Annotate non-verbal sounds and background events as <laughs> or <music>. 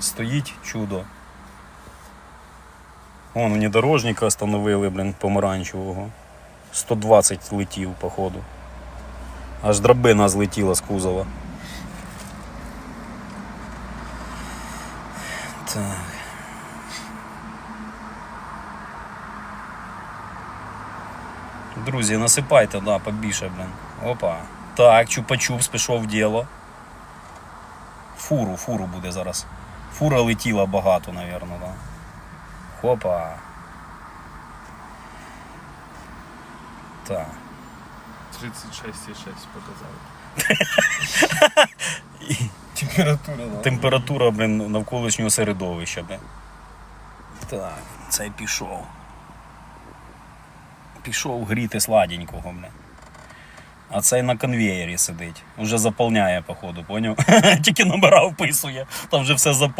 Стоїть чудо. Вон внедорожника остановили, блін, помаранчевого. 120 летів, походу. Аж драбина злетіла з кузова. Так. Друзі, насипайте, да, побільше, блін. Опа. Так, чупа-чупс пішов в діло. Фуру, фуру буде зараз. Фура летіла багато, напевно, да. Хопа. Так. 36,6 показали. <laughs> Температура, да. Температура, блін, навколишнього середовища, блін. Так, цей пішов. Пішов гріти сладенького, блін. А цей на конвеєрі сидить. Уже заповняє, походу, поняв? <laughs> Тільки номера вписує. Там вже все заповнено.